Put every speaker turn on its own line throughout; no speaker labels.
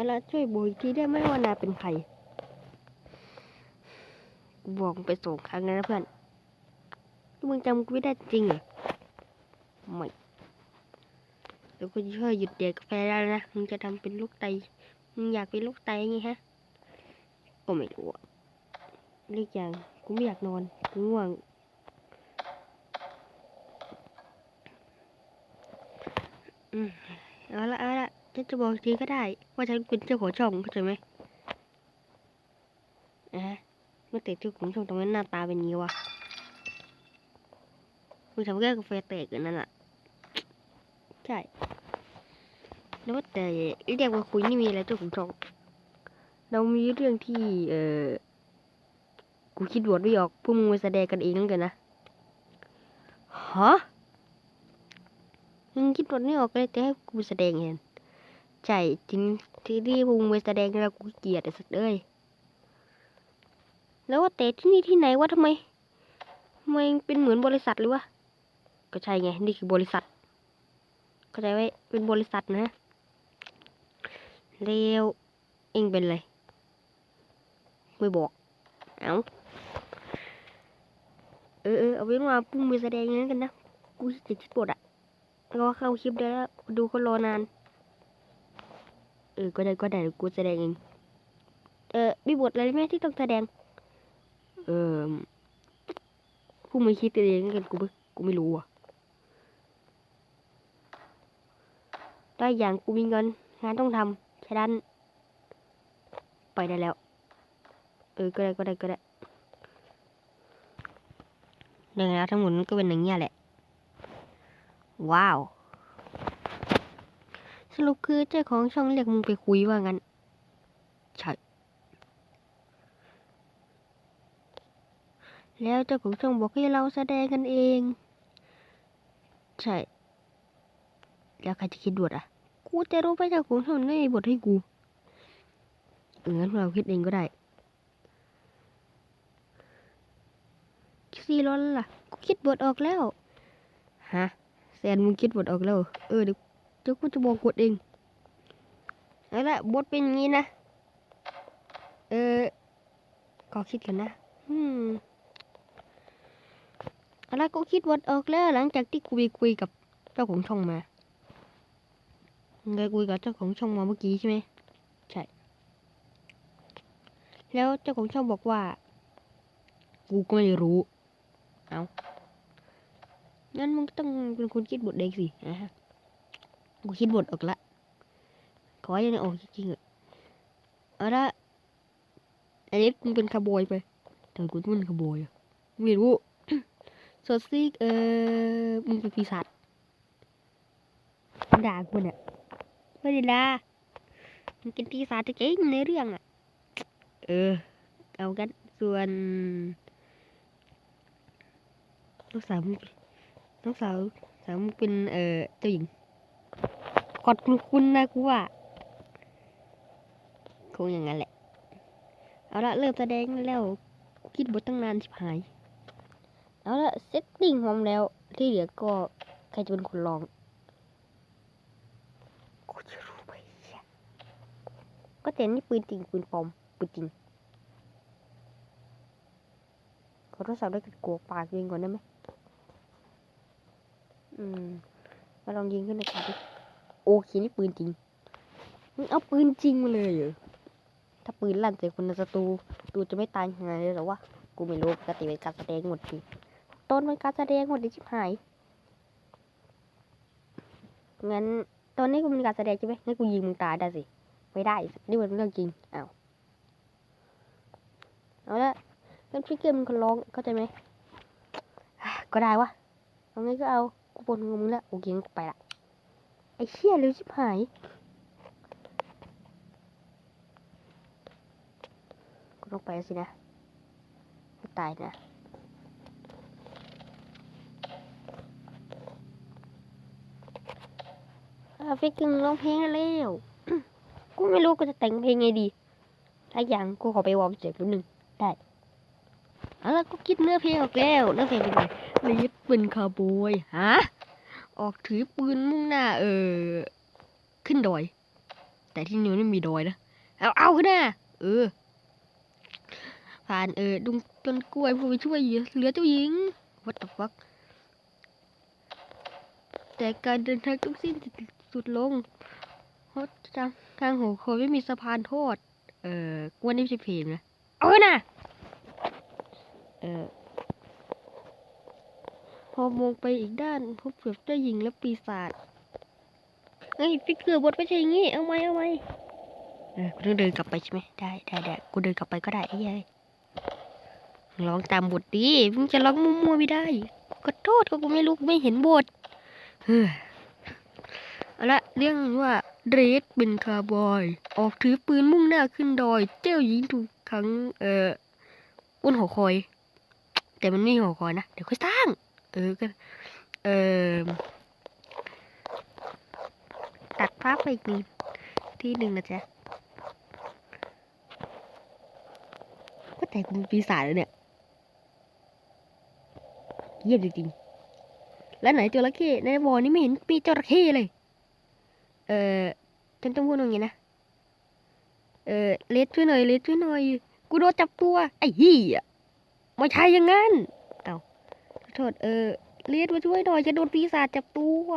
อาละช่วยบอกอีกทีได้ไหมว่านาเป็นใครบอกมึงไปสองครั้งแล้วนะเพื่อนมึงจำกูไม่ได้จริงเหรอไม่เดี๋ยวกูจะช่วยหยุดเด็กกาแฟได้นะมึงจะทำเป็นลูกไตมึงอยากเป็นลูกไตไงฮะ ก็ไม่รู้อะเรื่องอย่างกูไม่อยากนอนกูง่วงอืมเอาละเอาละ ฉันจะบอกทีก็ได้ ว่าฉันเป็นเจ้าของช่องเข้าใจไหมอะฮะเมื่อเตะเจ้าของช่องตรงนั้นหน้าตาเป็นย่างนี้วะมึงทำแก้กาแฟแตกกันนั่นแหละใช่แล้วว่าแต่เรียกว่าคุยนี่มีอะไรเจ้าของช่องเรามีเรื่องที่ เออกูคิดบทไม่ออกพวกมึงมาแสดงกันเองแล้วกันนะฮะมึงคิดบทไม่ออกเลยแต่ให้กูแสดงเอง ใช่จริงที่ที่มึงไปแสดงแล้วกูเกลียดไอ้สัตว์เอ้ยแล้วว่าแต่ที่นี่ที่ไหนวะทำไมทำไมเป็นเหมือนบริษัทเลยวะก็ใช่ไงนี่คือบริษัทเข้าใจไว้เป็นบริษัทนะเลวเองเป็นอะไรไม่บอกเอาเออเออเอาไว้ว่าพุ่งไปแสดงอย่างนั้นกันนะกูจะคิดบทอะรอเข้าคลิปได้แล้วดูเขารอนาน เออ ก็ได้ก็ได้กูแสดงเอง เออมีบทอะไรไหมที่ต้องแสดง เออพวกมึงคิดเองกันกูกูไม่รู้อะได้อย่างกูมีเงิน งานต้องทำฉะนั้นไปได้แล้ว เออ ก็ได้ก็ได้ก็ได้ดังนั้นทั้งหมดก็เป็นอย่างเงี้ยแหละ ว้าว สรุปคือเจ้าของช่องเรียกมึงไปคุยว่างั้น ใช่ แล้วเจ้าของช่องบอกให้เราแสดงกันเอง ใช่ แล้วใครจะคิดบทอะ กูจะรู้ไปเจ้าของช่องไม่มีบทให้กูเอองั้นเราคิดเองก็ได้ซีร้อนล่ะ กูคิดบทออกแล้ว ฮะแซนมึงคิดบทออกแล้ว เออเดี๋ยว เดี๋ยวกูจะบอกกดเองเอาละบทเป็นอย่างนี้นะ เออขอคิดกันนะอืมอาละกูคิดบทออกแล้วหลังจากที่กูไปคุยกับเจ้าของช่องมาได้คุยกับเจ้าของช่องมาเมื่อกี้ใช่ไหมใช่ แล้วเจ้าของช่องบอกว่า กูก็ไม่รู้ เอางั้นมึงต้องเป็นคนคิดบทเองสิอะฮะ กูคิดบทออกละ ขอยังออกจริงๆอะเอาละอันนี้มึงเป็นขบอยไปแต่กูต้นขบอยอะไม่รู้สดซิกเออมึงเป็นปีศาจด่ากูเนี่ยไม่ได้ด่ามึงเป็นปีศาจจะเก่งในเรื่องอะ เออ เอากันส่วนลูกสาวมึงนลูกสาวสาวมึงเป็นเอ่อเจ้าหญิง อดคุณคุณนะกูว่าคงอย่างนั้นแหละ เอาละเริ่มแสดงแล้วคิดบทตั้งนานชิบหาย เอาละเซตติ้งพร้อมแล้วที่เหลือก็ใครจะเป็นคนลองกูจะรู้ไปก็แต่นี่ปืนจริงปืนปลอมปืนจริงขอทดสอบด้วยกันกลัวปากยิงก่อนได้ไหมอืม มาลองยิงขึ้นในปากดิ โอเคนี่ปืนจริงมึงเอาปืนจริงมาเลยเหรอถ้าปืนลั่นใส่คนในศัตรูตูจะไม่ตายยังไงเลยเหรอวะกูไม่รู้ปกติเป็นการแสดงหมดทีต้นเป็นการแสดงหมดเลยชิบหายงั้นตอนนี้กูเป็นการแสดงใช่ไหมงั้นกูยิงมึงตายได้สิไม่ได้นี่มันเรื่องจริงอ้าวเอาละงั้นพี่เกมมันคนร้องเข้าใจไหมก็ได้วะเอางี้ก็เอากูปวดหัวมึงแล้วโอเคกูไปละ ไอ้เชี่ยเร็วชิบหาย กูต้องไปสินะไม่ตายนะอาฟิกกึ่งร้องเพลงแล้ว กูไม่รู้กูจะแต่งเพลงไงดีถ้าอย่างกูขอไปวอร์มเสียงนิดนึงเอาแล้วก็คิดเนื้อเพลงออกแล้ว เนื้อเพลงเป็นไงเลยยึดปืนคาร์บอย ฮะ ออกถือปืนมุ่งหน้า เออ ขึ้นดอย แต่ที่นี่มันไม่มีดอยนะ เอาเอาขึ้นหนะเออ ผ่านเออดุงต้นกล้วยเพื่อไปช่วยเหลือเจ้าหญิง what the fuck แต่การเดินทางต้องสิ้นสุดลงเพราะทางทางหอคอยไม่มีสะพานโทอดเออกวนนี่ไม่ใช่เพลนะ เอาขึ้นหนะเออ อมองไปอีกด้าน พบกับเจ้าหญิงและปีศาจเฮ้ยฟิกเกอร์บทไม่ใช่อย่างงี้ เอาไหมเอาไหมเออกูต้องเดินกลับไปใช่ไหมได้ได้ได้กูเดินกลับไปก็ได้ไอ้ยัยร้องตามบทดีมึงจะร้องมั่วๆไม่ได้ขอโทษก็กูไม่รู้ไม่เห็นบทเฮ้ยเอาละเรื่องว่าเดรสเป็นคาร์บอย ออกถือปืนมุ่งหน้าขึ้นดอย เจ้าหญิงถูกขังเอ่อบนหอคอย แต่มันไม่มีหอคอยนะ เดี๋ยวค่อยสร้าง เออก็เออตัดภาพไปอีกนิดที่หนึ่งนะจ๊ะก็แต่กูเป็นปีศาจแล้วเนี่ยเยี่ยมจริงๆ แล้วไหนจระเข้ในวอนี่ไม่เห็นมีจระเข้เลย เออฉันต้องพูดอย่างงี้นะ เออเลสช่วยหน่อยเลสช่วยหน่อย กูโดนจับตัว ไอ้เหี้ยไม่ใช่อย่างงั้น เอาขอเออเลียดมาช่วยหน่อยจะโดนปีศาจจับตัว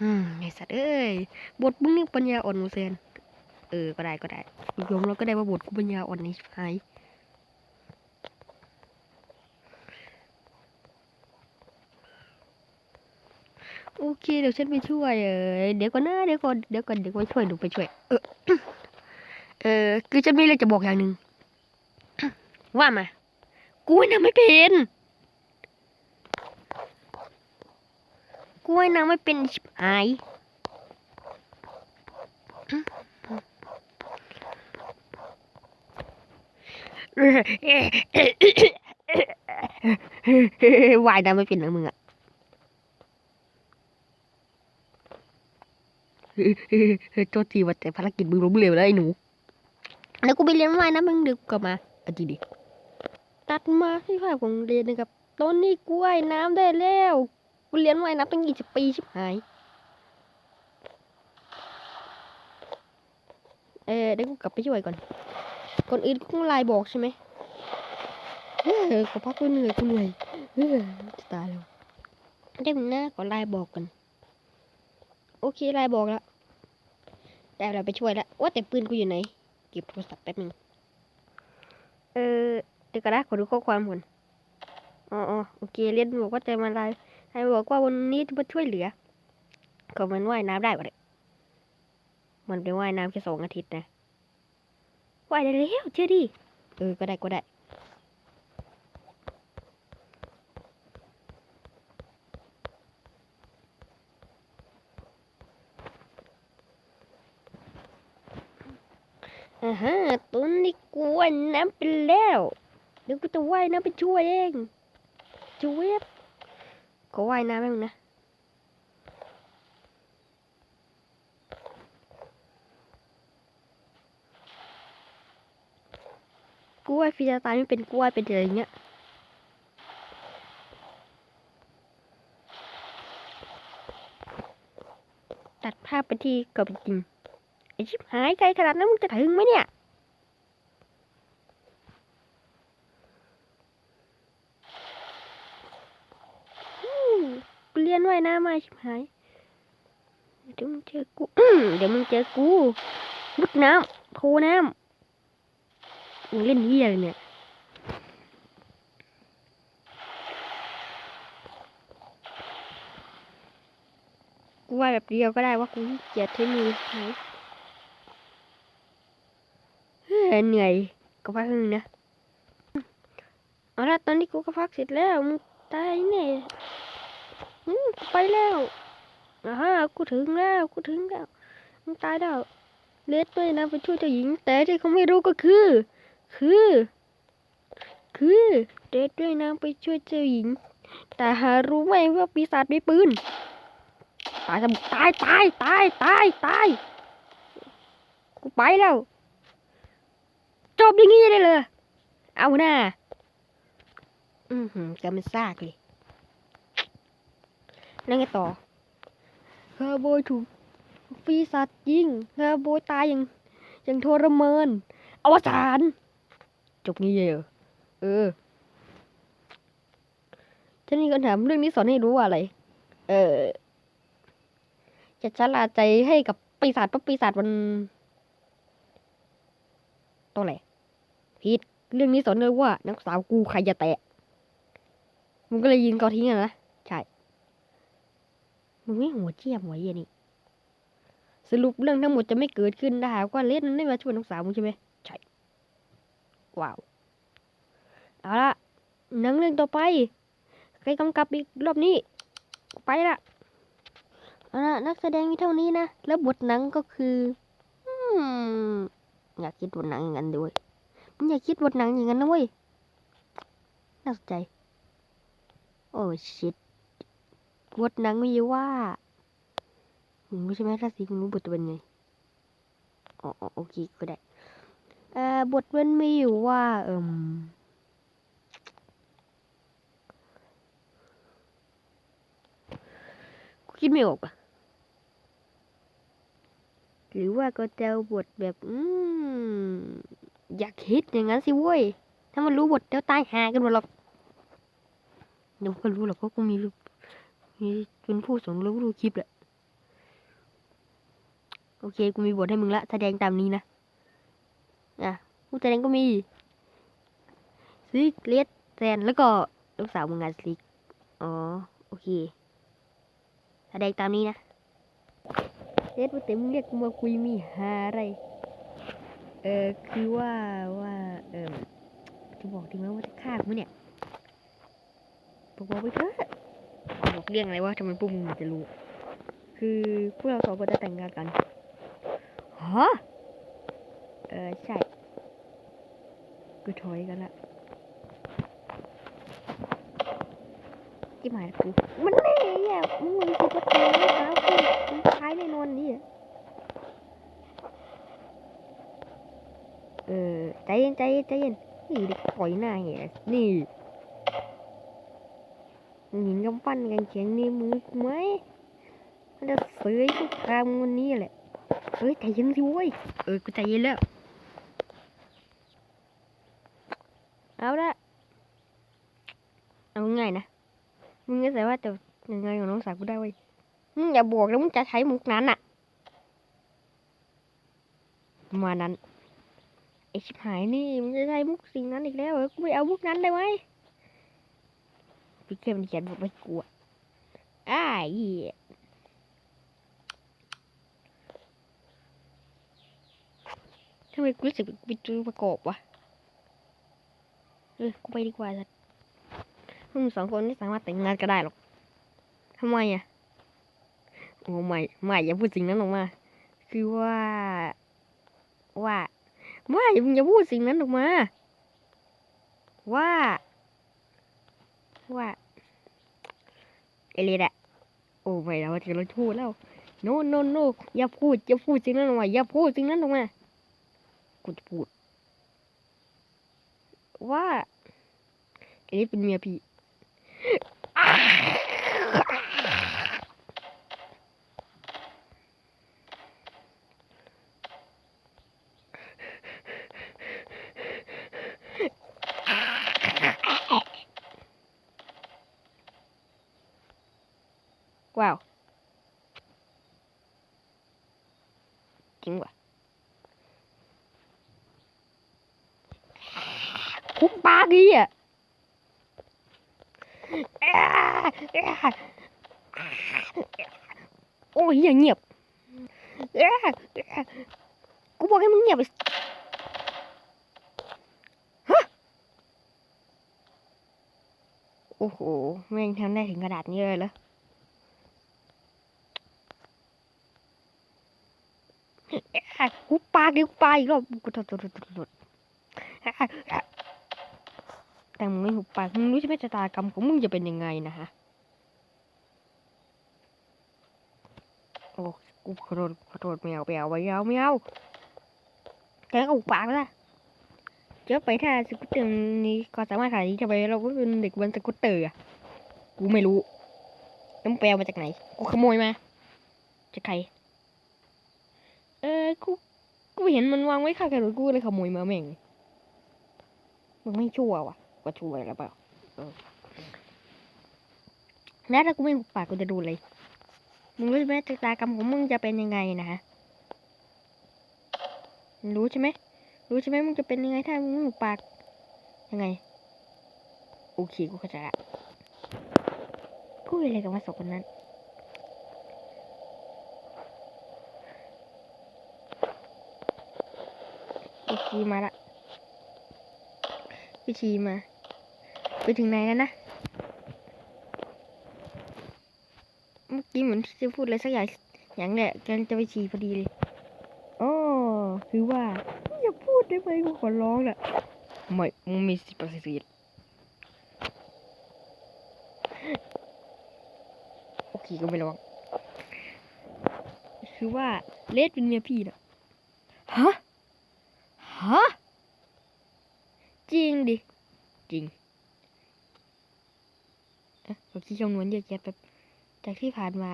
อืมไอสัตว์เอ้ยบทมึงนี่ปัญญาอ่อนมูเซนเออก็ได้ก็ได้ยอมแล้วก็ได้ว่าบทกูปัญญาอ่อนนี่หายโอเคเดี๋ยวฉันไปช่วยเออเดี๋ยวก่อนนะเดี๋ยวก่อนเดี๋ยวก่อนเดี๋ยวไปช่วยเดูไปช่วย เออเออคือฉันมีเรื่องจะบอกอย่างหนึ่งว่ามา กูว่ายน้ำไม่เป็นกูว่ายน้ำไม่เป็นชิบหายว่ายน้ำไม่เป็นนะมึงอะโทษทีว่าแต่ภารกิจมึงล้มเหลวแล้วไอ้หนู แล้วกูไปเรียนว่ายน้ำมึงเดึกกลับมาอดีดิ ตัดมาที่ภาพของเรียนนะครับตอนนี้กูว่ายน้ำได้แล้วกูเรียนว่ายน้ำตั้งยี่สิบปีชิบหายเออเดี๋ยวกูกลับไปช่วยก่อนก่อนอื่นกูต้องไลน์บอกใช่ไหมเออขอพักกูเหนื่อยกูเหนื่อยเออจะตายแล้วได้มึงนะขอนไลน์บอกกันโอเคไลน์บอกแล้วได้เราไปช่วยแล้วว่าแต่ปืนกูอยู่ไหนเก็บโทรศัพท์แป๊บนึงเออ ดี๋ยวก็ได้ขอดูข้อความก่อนอ๋อโอเคเรียนบอกว่าจะมาไลน์ให้บอกว่าวันนี้จะมาช่วยเหลือก็มันว่ายน้ำได้ปะเนี่ยมันไปว่ายน้ำแค่สองอาทิตย์นะว่ายได้แล้วเชื่อดิเออก็ได้ก็ได้อ่าฮะตัวนี้กว่ายน้ำไปแล้ว เดี๋ยวกูจะว่ายน้ำไปช่วยเองช่วยบก็ว่ายน้ำไปมึงนะกูว่ายฟรีสไตล์ไม่เป็นกูว่ายเป็นอะไรเงี้ยตัดภาพไปที่เกับจริงไอชิบหายไกลขนาดนั้นมึงจะถึงไหมเนี่ย อืม นว่ายน้ำมาชิบหายเดี๋ยวมึงเจอกูเดี๋ยวมึงเจอกูมุดน้ำโพน้ำมึงเล่นเหี้ยอะไรเนี่ยกูว่าแบบเดียวก็ได้ว่ากูเกียจใช้มือใช้เฮ้ยเหนื่อยก็พักนึงนะเอาละตอนนี้กูก็พักเสร็จแล้วมึงตายแน่ ไปแล้วอ่าฮะกูถึงแล้ว กูถึงแล้วมึงตายแล้วเลสด้วยนะไปช่วยเจ้าหญิง แต่ที่เขาไม่รู้ก็คือ คือ คือเลสด้วยนะไปช่วยเจ้าหญิง แต่หารู้ไหมว่าปีศาจมีปืน ตายซะตายตายตายตายตายกูไปแล้ว จบอย่างงี้ได้เลย เอาหน้า อือหือกำมันซากเลย แล้วไงต่อคาร์บยถูกปีศาจยิงแล้วโบยตายอย่างอย่างทรมานอวสานจบงี้เลยเอเออฉันมีคำถามเรื่องนี้สอนให้รู้ว่าอะไร เออจะชะลาใจให้กับปีศาจเพราะปีศาจมันตัวอะไรผิดเรื่องนี้สอนเลยว่านักสาวกูใครจะแตะมึงก็เลยยิงกอทิ้งอะนะ มึงไม่หัวเจียมหัวเหี้ยนี่สรุปเรื่องทั้งหมดจะไม่เกิดขึ้นถ้าหากว่าเล่นไม่มาช่วยน้องสาวมึงใช่ไหมใช่ว้าวเอาละหนังเรื่องต่อไปใครกำกับอีกรอบนี้ ไปละเอาละนักแสดงมีเท่านี้นะแล้วบทหนังก็คืออืมอยากคิดบทหนังอย่างนั้นด้วยมึงอยากคิดบทหนังอย่างนั้นนะเว้ยน่าสนใจโอ้ชิต บทนังมีว่ามึงรู้ใช่ไหมถ้าสิมึงรู้บทจะเป็นไงอ๋ออ๋อโอเคก็ได้เอ่อบทมันมีอยู่ว่า เอ่มคิดไม่ออกอะหรือว่าก็จะเอาบทแบบ อืม อยากคิดอย่างนั้นสิเว้ย ถ้ามันรู้บทเดี๋ยวตายหากันหมดหรอกเดี๋ยวก็รู้หรอกเพราะกูมี รูปมีเป็นผู้สมรู้รู้คลิปแหละโอเค กูมีบทให้มึงละ แสดงตามนี้นะ อะ ผู้แสดงก็มีซิกเลสแซน แล้วก็ลูกสาวมึงงานซิก อ๋อ โอเค แสดงตามนี้นะเลสว่าแต่มึงเรียกกูมาคุยมีหาอะไร เออคือว่าว่า เออจะบอกดีไหมว่าจะฆ่ากูเนี่ย บอกบอกไปเถอะ บอกเรื่องอะไรวะทำไมพวกมึงจะรู้ คือพวกเราสองคนจะแต่งงานกันฮะเออใช่กูถอยกันละที่หมายกูมันแน่อ่มึงมันคิดว่าตัวไม่เท้ากูมันตายแน่นอนนี่เออใจเย็นใจเย็นใจเย็นนี่ด็กปล่อยหน้าแหกนี่ เห็นกำปั้นกันแข็งในมือกูไหมมันจะเสยกูคางวันนี้แหละเอ้ยใจเย็นสิเว้ยเออกูใจเย็นแล้วเอาละเอาง่ายนะมึงก็ใส่ว่าจะยังไงกับน้องสาวกูได้เว้ยมึงอย่าบอกแล้วมึงจะใช้มุกนั้นอะประมานั้นไอชิบหายนี่มึงจะใช้มุกสิ่งนั้นอีกแล้วเหรอกูไม่เอามุกนั้นได้ไหม พี่เข้มเขียนบอกไม่กลัวอ้ายเหี้ยทำไมกูรู้สึกเป็นตัวประกอบวะเออกูไปดีกว่าสัตว์พวกมึงสองคนไม่สามารถแต่งงานกันได้หรอกทำไมอะโอ้ไม่ไม่อย่าพูดสิ่งนั้นออกมา คือว่า ว่าไม่มึงอย่าพูดสิ่งนั้นออกมา ว่า ว่าเอเลดอะโอ้ไม่เราจะเราพูดแล้ว โนโนโนอย่าพูดอย่าพูดสิ่งนั้นออกมาอย่าพูดสิ่งนั้นออกมากูจะพูด ว่าอันนี้เป็นเมียพี่ ว้าว จริงว่ะ คุกปากดิอะ โอ้ยอย่าเงียบกูบอกให้มึงเงียบฮะโอ้โหแม่งทำได้ถึงขนาดนี้เลยเหรอกูปาดิกูปาอีกรอบกูโทษโทษโทษโทษแต่มึงไม่หุบปากมึงรู้ใช่ไหมชะตากรรมของมึงจะเป็นยังไงนะฮะ โอ้กูขอโทษขอโทษไม่เอาไม่เอาไม่เอาไม่เอาแกก็หุปากละเจอไปถ้าสกูตเตอร์นี้ก็สามารถขายนี้จะไปเราก็เป็นเด็กบนสกูตเตอร์อะกูไม่รู้แล้วมึงไปเอามาจากไหน กูขโมยมาจากใคร เออกูกูเห็นมันวางไว้ข้างถนนกูเลยขโมยมาแม่งมึงไม่ชั่ววะว่าชั่วอะไรเปล่าแล้วถ้ากูไม่หุบปากกูจะดูเลย มึงรู้ใช่ไหมชะตากรรมของมึงจะเป็นยังไงนะฮะรู้ใช่ไหมรู้ใช่ไหมมึงจะเป็นยังไงถ้ามึงหุบปากยังไง โอเคกูเข้าใจละกูอะไรกับมาสองคนนั้นไปชีมาละไปชีมา ไปถึงไหนแล้วนะ เมื่อ กี้เหมือนที่จะพูดอะไรสักอย่างอย่างเนี่ยกำลังจะไปฉี่พอดีเลยอ๋อคือว่าอย่าพูดได้ไหมกูขอร้องแหละไม่มึงมีสิทธิ์ปฏิเสธโอเคก็ไม่ร้องคือว่าเลดเป็นเมียพี่นะฮะฮะจริงดิจริงอ๊ะผมที่ชงนวนเยอะแยะแบบ จากที่ผ่านมา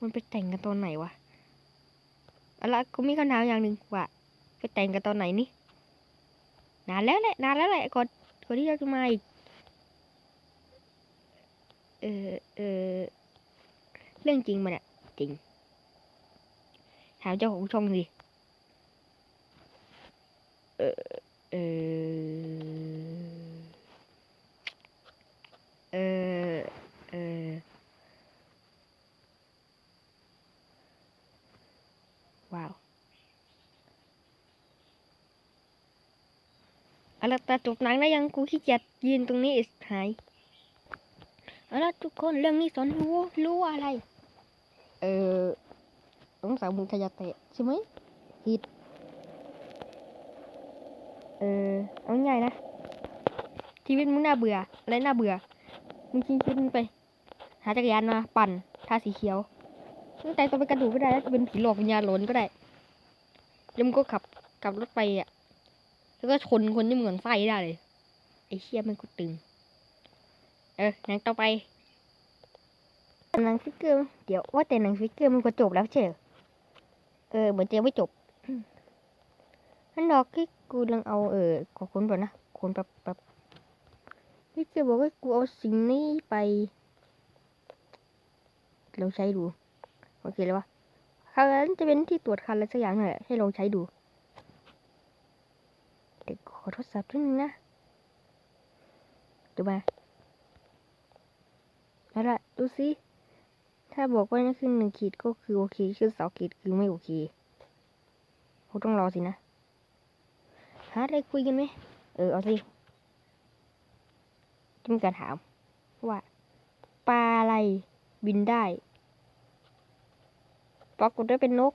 มันไปแต่งกันตอนไหนวะเอาละกูมีคำถามอย่างหนึ่งว่า ไปแต่งกันตอนไหนนี่ นานแล้วแหละ นานแล้วแหละ ก่อน ก่อนที่เราจะมาอีก เออเออเรื่องจริงมันอะจริง ถามเจ้าของช่องสิ เออเออ เออ ว้าวเอาละแต่จบหนังแล้วยังกูขี้เกียจยืนตรงนี้อีกหายเอาละทุกคนเรื่องนี้สอนให้รู้รู้ว่าอะไร เออต้องสาวมึงขยะเตะใช่ไหมผิดเออเอาง่ายๆนะ ชีวิตมึงน่าเบื่ออะไรน่าเบื่อ มึงทิ้งชีวิตมึงไป หาจักรยานมาปั่นทาสีเขียว มึงแต่งตัวเป็นกระดูกไม่ได้แล้วจะเป็นผีหลอกวิญญาณหลอนก็ได้แล้วมึงก็ขับขับรถไปอะ แล้วก็ชนคนที่เหมือนไฟได้เลย ไอ้เชี่ยมันกูตึง เออหนังต่อไปหนังฟิกเกอร์เดี๋ยวว่าแต่หนังฟิกเกอร์มันก็จบแล้วใช่เหรอเออเหมือนจะไม่จบนั่นดอกที่กูลังเอาเออขอคนก่อนนะคนแป๊บแป๊บพี่เจบอกว่ากูเอาสิ่งนี้ไปลองใช้ดู โอเคเลยวะคราวนั้นจะเป็นที่ตรวจคันอะไรสักอย่างนั่นแหละให้ลองใช้ดูเด็กขอทดสอบนิดนึงนะดูมาเอาละดูสิถ้าบอกว่านี่คือหนึ่งขีดก็คือโอเคคือสองขีดคือไม่โอเคกูต้องรอสินะหาอะไรคุยกันไหมเออเอาสิจะมีการถามว่าปลาอะไรบินได้ ปรากฏได้เป็นนก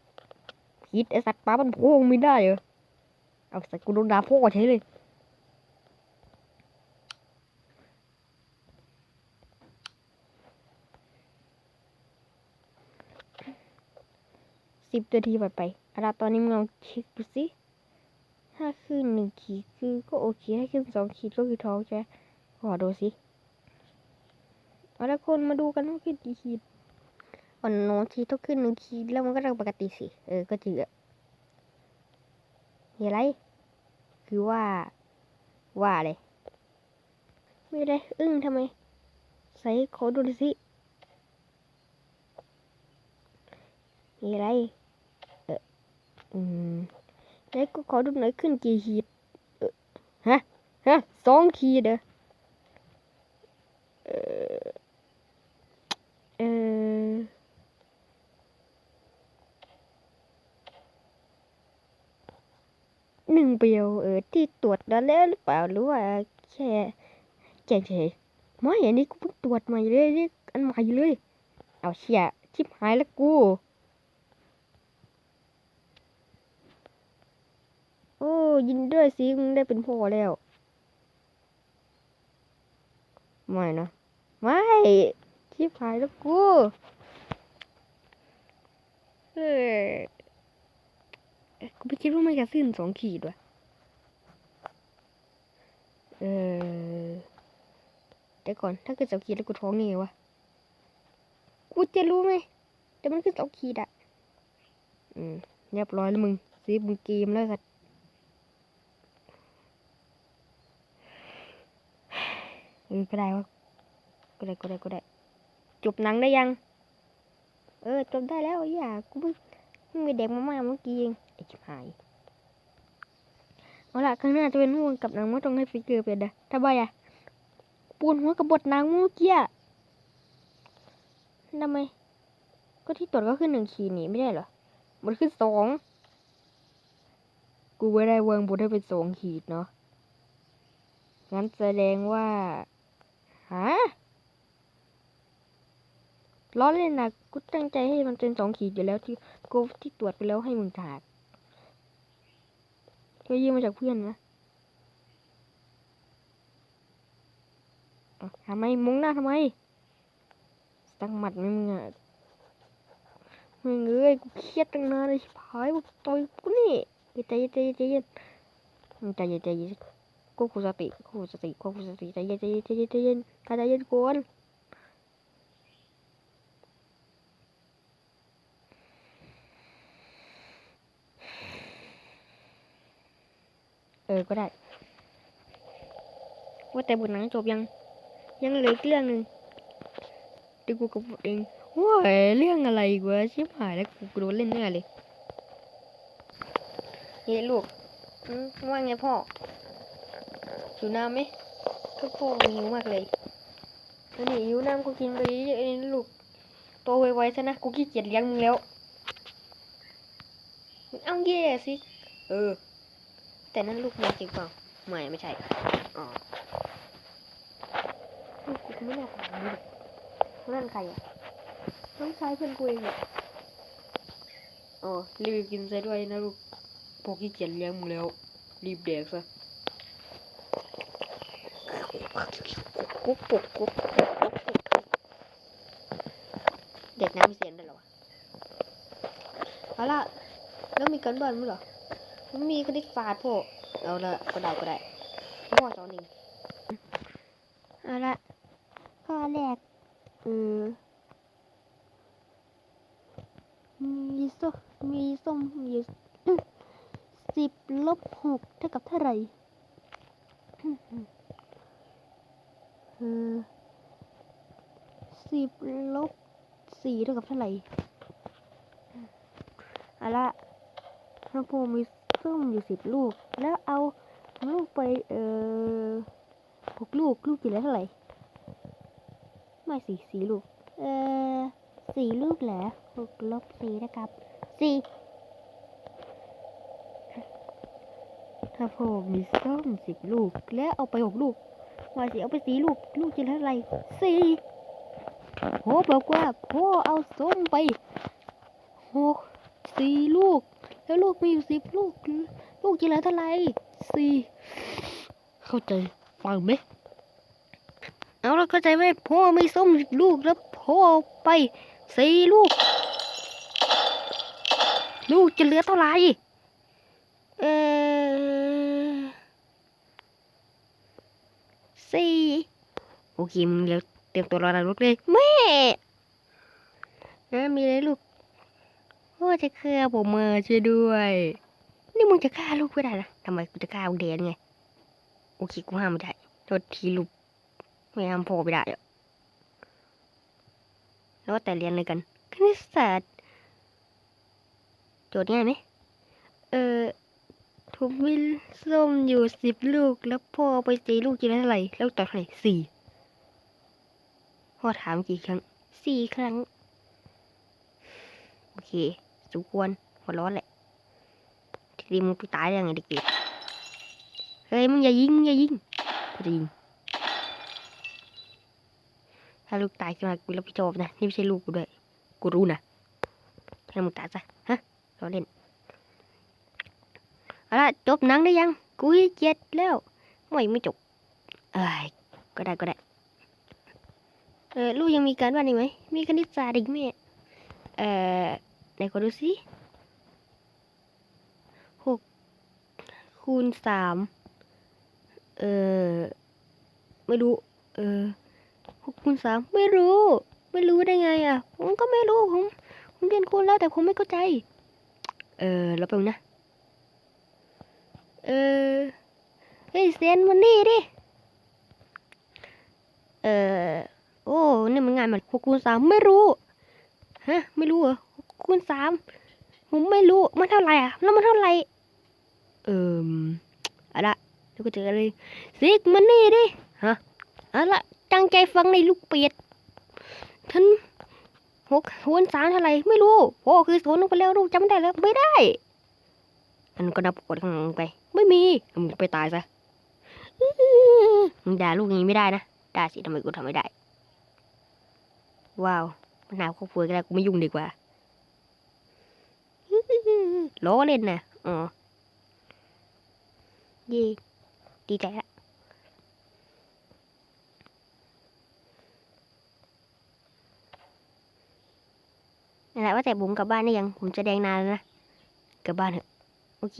ผิดไอสัตว์ปลามันโพงบินได้เหรอเอาสัตว์กูโดนด่าพวกใช้เลยสิบนาทีผ่านไปอาล่ะตอนนี้มึงลองเช็คดูสิถ้าขึ้นหนึ่งขีดคือก็โอเคถ้าขึ้นสองขีดก็คือท้องใช่ไหมขอดูสิเอาละคนมาดูกันว่าขึ้นกี่ขีด อ่อนน้ทีต้องขึ้นหนึ่งขีดแล้วมันก็ต้องปกติสิ เออ ก็จริงอะมีอะไร คือว่า ว่าอะไรไม่ได้ อึ้งทำไม ใส่ขอดูสิมีอะไร เออ อืมแล้วก็ขอดูหน่อยขึ้นกี่ขีดเออฮะ ฮะสองขีดเหรอเออเออ หนึ่งเปียวเออที่ตรวจแล้วหรือเปล่าหรือว่าแค่แจ้งเฉยไม่อันนี้กูเพิ่งตรวจใหม่เลยนี่อันใหม่เลย เอาเชี่ยชิบหายแล้วกูโอ้ยินด้วยสิมึงได้เป็นพ่อแล้ว ไม่นะไม่ชิบหายแล้วกูเออ กูไม่คิดว่ามันจะสิ้นสองขีดว่ะ เออเดี๋ยวก่อนถ้าเกิดสองขีดแล้วกูท้องนี่ไงวะ กูจะรู้ไหมแต่มันคือสองขีดอะอืมเรียบร้อยแล้วมึงซีฟมึงเกมแล้วสัตว์เออก็ได้วะก็ได้ก็ได้ก็ได้ จบหนังได้ยัง เออจบได้แล้วอย่ากูเพิ่งเพิ่งไปเด็กมาม่าเมื่อกี้เอง ไอชิบหายเอาล่ะข้างหน้าจะเป็นห่วงกับนังม่ต้องให้ฟิกเกอร์เป็นนะถ้าบ่อะปวดหัวกับบทนังเมื่อกี้อะทำไม ก็ที่ตรวจก็ขึ้นหนึ่งขีดนี่ไม่ได้เหรอมันขึ้นสองกูไม่ได้วางบนให้เป็นสองขีดเนาะงั้นแสดงว่าฮะล้อเล่นนะกูตั้งใจให้มันเป็นสองขีดอยู่แล้วที่กูที่ตรวจไปแล้วให้มึงถาก ก็ยืมมาจากเพื่อนนะทำไมมุ้งหน้าทำไม ตั้งหมัดไหมมึงอะมึงเอ้ยกูเครียดตั้งนานเลยชิบหายมึงต่อยกูนี่ใจเย็นใจเย็นใจเย็นใจเย็นใจเย็นควบคุสติควบคุสติควบคุสติใจเย็นใจเย็นใจเย็นใจเย็นใจเย็นก่อน เออก็ได้ ว่าแต่บทหนังจบยัง ยังเหลืออีกเรื่องหนึ่งเดี๋ยวกูกับเองว้ายเรื่องอะไรกวะชิบหายแล้วกูโดนเล่นแน่เลยเฮ้ยลูกว่าไงพ่อหิวน้ำไหมก็พ่อหิวมากเลยแล้วนี่หิวน้ำก็กินไปเยอะๆเลยลูกโตไวๆซะนะกูขี้เกียจเลี้ยงมึงแล้วเอาแย่สิเออ แต่นั่นลูกแม่จริงเปล่าไม่ไม่ใช่อ๋อลูกกูไม่น่าถามนี่เลยนั่นใครอะน้องชายเพื่อนกูเองอะอ๋อรีบกินซะด้วยนะลูกพวกขี้เกียจเลี้ยงมึงแล้ว รีบแดกซะกุ๊กกุ๊กกุ๊กเด็กน้ำมีเสียงได้วยเหรอวะเอาล่ะแล้วมีกันบ้านมั้ยเหรอ มันมีคณิตศาสตร์พ่อเอาละก็ได้ก็ได้พ่อสอนเองเอาละข้อแรกเออมีส้มมีส้มอยู่สิบลบหกเท่ากับเท่าไหร่เออสิบลบสี่เท่ากับเท่าไหร่เอาละพระภูมิ ส้มอยู่สิบลูก แล้วเอาลูกไปเอ่อหกลูกลูกกี่แล้วเท่าไหร่ ไม่สี่สี่ลูก เอ่อสี่ลูกเหรอหกลบสี่นะครับสี่ถ้าผมมีส้มสิบลูก แล้วเอาไปหกลูกว่าสิเอาไปสี่ลูก ลูกกี่ล้วเท่าไหร่สี่พ่อบอกว่าพ่อเอาส้มไปหกสี่ลูก แล้วลูกมีอยู่สิบลูก ลูกจะเหลือเท่าไหร่สี่เข้าใจฟังไหมเอาแล้วเข้าใจไหมพ่อไมีส้มลูกแล้วพ่อไปสี่ลูก ลูกจะเหลือเท่าไหร่เออสี่โอเคมึงเร็วเตรียมตัวรอนะลูกเลยแม่นะมีอะไรลูก พ่อจะฆ่าผมเมาช่วยด้วย นี่มึงจะฆ่าลูกไม่ได้นะทำไมกูจะฆ่ามึงเดนไง โอเคกูห้ามไม่ได้โทษทีลูกไม่ห้ามพ่อไม่ได้อะแล้วแต่เรียนเลยกันคณิตศาสตร์โจทย์ง่ายไหมเออทุบวิลส้มอยู่สิบลูก แล้วพ่อไปตีลูกกี่เท่าไหร่แล้วต่อเท่าไหร่สี่พ่อถามกี่ครั้งสี่ครั้ง โอเค สมควรหัวร้อนแหละทีนี้มึงไปตายได้ยังไงเด็กๆเฮ้ยมึงอย่ายิงอย่ายิงกูจะยิงถ้าลูกตายขึ้นมากูรับผิดชอบนะนี่ไม่ใช่ลูกกูด้วยกูรู้นะให้มึงตายซะฮะเราเล่นเอาละจบหนังได้ยังกูเจ็ดแล้วไม่ไม่จบเอ้ยก็ได้ก็ได้เออลูกยังมีการบ้านอีกไหมมีคณิตศาสตร์อีกไหมเอ่อ ไหนขอดูสิหกคูณสามเออไม่รู้ เออหกคูณสามไม่รู้ ไม่รู้ได้ไงอะ ผมก็ไม่รู้ผมผมเรียนคูณแล้วแต่ผมไม่เข้าใจ เออแล้วแป๊บนึงนะ เออเฮ้ยเซนมันนี่ดิ เออโอ้นี่มันงานแบบหกคูณสามไม่รู้ ฮะ ไม่รู้เหรอหก คูณสามผมไม่รู้มันเท่าไหร่อะแล้วมันเท่าไหร่เอ่มอะละเดี๋ยวก็เจอกันเลยซิกมันนี่ดิฮะเอาละตั้งใจฟังในลูกเป็ดท่านหกคูณสามเท่าไหร่ไม่รู้โอ้คือศูนย์ลงไปแล้วลูกจำไม่ได้แล้วไม่ได้อันนก็นับกดข้างหลังไป ไม่มีมึงไปตายซะมึงด่าลูกงนี้ไม่ได้นะด่าสิทำไมกูทำไม่ได้ ว้าวมันหนาวครอบครัวกันแล้วกูไม่ยุ่งดีกว่า ล้อเล่นนะอ๋อเย่ดีใจละนั่นแหละว่าแต่ผมกลับบ้านได้ยัง ผมจะแดงนานแล้วนะ กลับบ้านเถอะ โอเค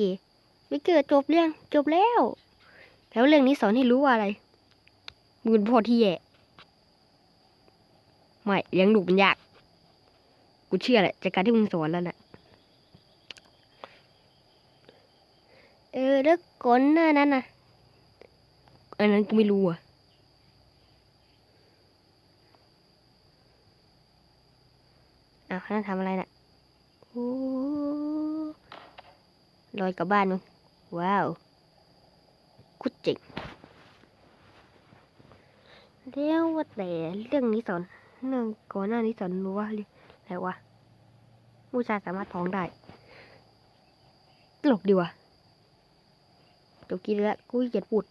ไม่เกิดจบเรื่องจบแล้ว แล้วเรื่องนี้สอนให้รู้ว่าอะไรมึงพ่อที่แย่ไม่เลี้ยงลูกมันยาก กูเชื่อแหละจากการที่มึงสอนแล้วน่ะ เออแล้วก่อนหน้านั้นน่ะ อันนั้นกูไม่รู้อะอ้าวนั่นทำอะไรน่ะโอ้ลอยกลับบ้านมึงว้าวกูเจ๋งเดี๋ยวว่าแต่เรื่องนี้สอนเรื่องก่อนหน้านี้สอนรู้ว่าองอะไรวะผู้ชายสามารถท้องได้ ตลกดีว่ะ จบกินแล้วกูขี้เกียดปุด